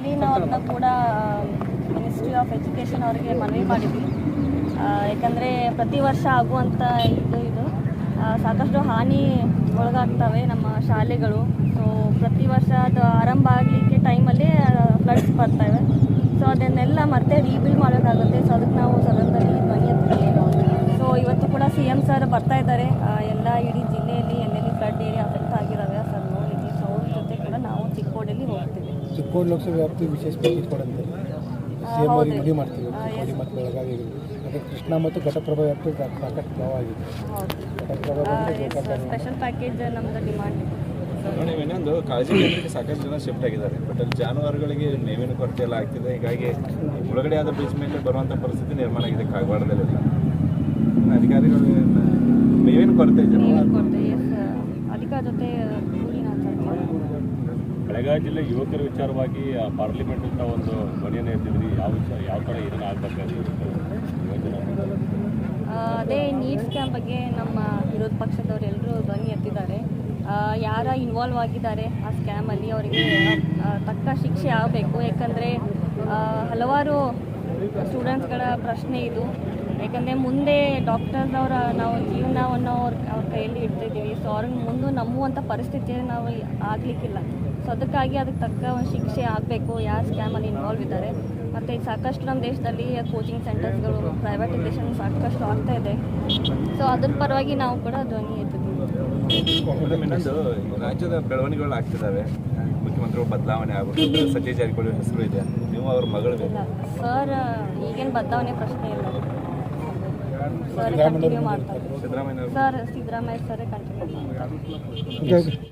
ಇಲ್ಲಿ ನಾವು ಕೂಡ ಮಿನಿಸ್ಟ್ರಿ ಆಫ್ ಎಜುಕೇಷನ್ ಅವರಿಗೆ ಮನವಿ ಮಾಡಿದ್ವಿ. ಯಾಕಂದರೆ ಪ್ರತಿ ವರ್ಷ ಆಗುವಂಥ ಇದು ಇದು. ಸಾಕಷ್ಟು ಹಾನಿ ಒಳಗಾಗ್ತವೆ ನಮ್ಮ ಶಾಲೆಗಳು. ಸೊ ಪ್ರತಿ ವರ್ಷ ಅದು ಆರಂಭ ಆಗಲಿಕ್ಕೆ ಟೈಮಲ್ಲಿ ಫ್ಲಡ್ಸ್ ಬರ್ತವೆ. ಸೊ ಅದನ್ನೆಲ್ಲ ಮತ್ತೆ ರೀಬಿಲ್ಡ್ ಮಾಡೋಕ್ಕಾಗುತ್ತೆ ಸೊ ಅದಕ್ಕೆ ನಾವು ಸದನದಲ್ಲಿ ಧ್ವನಿ ಎತ್ತಿದ್ದೀವಿ ಸೊ ಇವತ್ತು ಕೂಡ ಸಿ ಎಂ ಸರ್ ಬರ್ತಾ ಇದ್ದಾರೆ. ಎಲ್ಲ ಇಡೀ ಜಿಲ್ಲೆಯಲ್ಲಿ ಚಿಕ್ಕೋಡಿ ಲೋಕಸಭೆ ವ್ಯಾಪ್ತಿ ವಿಶೇಷ ಪ್ಯಾಕೇಜ್ ಕೊಡಂತೆ. ಸಿ ಎಂ ಅವರಿಗೆ ಮನವಿ ಮಾಡ್ತೀವಿ ಚಿಕ್ಕೋಡಿ ಮತ್ತು ಬೆಳಗಾವಿ ಮತ್ತು ಕೃಷ್ಣ ಮತ್ತು ಘಟಪ್ರಭಾ ವ್ಯಾಪ್ತಿ ಸಾಕಷ್ಟು ಪ್ರಭಾವ ಆಗಿದೆ. ಹೌದು. ಘಟಪ್ರಭಾ ಬಂದರೆ ಸ್ಪೆಷಲ್ ಪ್ಯಾಕೇಜ್ ನಮ್ದು ಡಿಮಾಂಡ್ ನೋಡಿ ಇನ್ನೊಂದು ಕಾಳಜಿ ಕೇಂದ್ರಕ್ಕೆ ಸಾಕಷ್ಟು ಜನ ಶಿಫ್ಟ್ ಆಗಿದ್ದಾರೆ. ಬಟ್ ಅಲ್ಲಿ ಜಾನುವಾರುಗಳಿಗೆ ಮೇವಿನ ಕೊರತೆ ಎಲ್ಲ ಆಗ್ತಿದೆ. ಹೀಗಾಗಿ ಒಳಗಡೆ ಮುಳುಗಡೆ ಆದ ಬ್ರಿಡ್ಜ್ ಮೇಲೆ ಬರುವಂಥ ಪರಿಸ್ಥಿತಿ ನಿರ್ಮಾಣ ಆಗಿದೆ ಕಾಗವಾಡದಲ್ಲೆಲ್ಲ ಅಧಿಕಾರಿಗಳು ಮೇವಿನ ಕೊರತೆ ಇದೆ. ಬೆಳಗಾವಿ ಜಿಲ್ಲೆ ಯುವಕರ ವಿಚಾರವಾಗಿ ಪಾರ್ಲಿಮೆಂಟ್ ಅಂತ ಒಂದು ಧ್ವನಿಯನ್ನು ಎತ್ತಿದ್ರಿ. ಯಾವ ಯಾವ ಥರ ಏನೇನು ಆಗಬೇಕಾಗಿರುತ್ತೆ ಅದೇ ನೀಟ್ ಸ್ಕ್ಯಾಮ್ ಬಗ್ಗೆ ನಮ್ಮ ವಿರೋಧ ಪಕ್ಷದವರು ಎಲ್ಲರೂ ಧ್ವನಿ ಎತ್ತಿದ್ದಾರೆ. ಯಾರ ಇನ್ವಾಲ್ವ್ ಆಗಿದ್ದಾರೆ ಆ ಸ್ಕ್ಯಾಮಲ್ಲಿ ಅವರಿಗೆ ತಕ್ಕ ಶಿಕ್ಷೆ ಆಗಬೇಕು. ಯಾಕಂದರೆ ಹಲವಾರು ಸ್ಟೂಡೆಂಟ್ಸ್ಗಳ ಪ್ರಶ್ನೆ ಇದು. ಯಾಕಂದರೆ ಮುಂದೆ ಡಾಕ್ಟರ್ಸ್ ಅವರ ನಾವು ಜೀವನವನ್ನು ಅವ್ರ ಅವ್ರ ಕೈಯಲ್ಲಿ ಇಡ್ತಿದ್ದೀವಿ. ಸೊ ಅವ್ರಿಗೆ ಮುಂದೆ ನಂಬುವಂಥ ಪರಿಸ್ಥಿತಿ ನಾವು ಆಗಲಿಕ್ಕಿಲ್ಲ. ಸೊ ಅದಕ್ಕಾಗಿ ಅದಕ್ಕೆ ತಕ್ಕ ಒಂದು ಶಿಕ್ಷೆ ಆಗಬೇಕು. ಯಾರು ಸ್ಕ್ಯಾಮಲ್ಲಿ ಇನ್ವಾಲ್ವ್ ಇದ್ದಾರೆ. ಮತ್ತು ಸಾಕಷ್ಟು ನಮ್ಮ ದೇಶದಲ್ಲಿ ಕೋಚಿಂಗ್ ಸೆಂಟರ್ಸ್ಗಳು ಪ್ರೈವೇಟೈಸೇಷನ್ ಸಾಕಷ್ಟು ಆಗ್ತಾ ಇದೆ. ಸೊ ಅದ್ರ ಪರವಾಗಿ ನಾವು ಕೂಡ ಧ್ವನಿ ಎತ್ತಿದ್ದೀವಿ ರಾಜ್ಯದ ಬೆಳವಣಿಗೆಗಳು ಆಗ್ತಿದ್ದಾವೆ. ಮುಖ್ಯಮಂತ್ರಿಗಳು ಬದಲಾವಣೆ ಆಗಬೇಕು. ಸಚಿವ ಜಾರಕಿಹೊಳಿ ಹೆಸರು ಇದೆ. ನೀವು ಅವ್ರ ಮಗಳು ಇಲ್ಲ. ಸರ್ ಈಗೇನು ಬದಲಾವಣೆ ಪ್ರಶ್ನೆ ಇಲ್ಲ. ಸರ್ ಕಂಟಿನ್ಯೂ ಮಾಡ್ತಾರೆ. ಸರ್ ಸಿದ್ದರಾಮಯ್ಯ ಸರ್ ಕಂಟಿನ್ಯೂ ಮಾಡ್ತಾರೆ.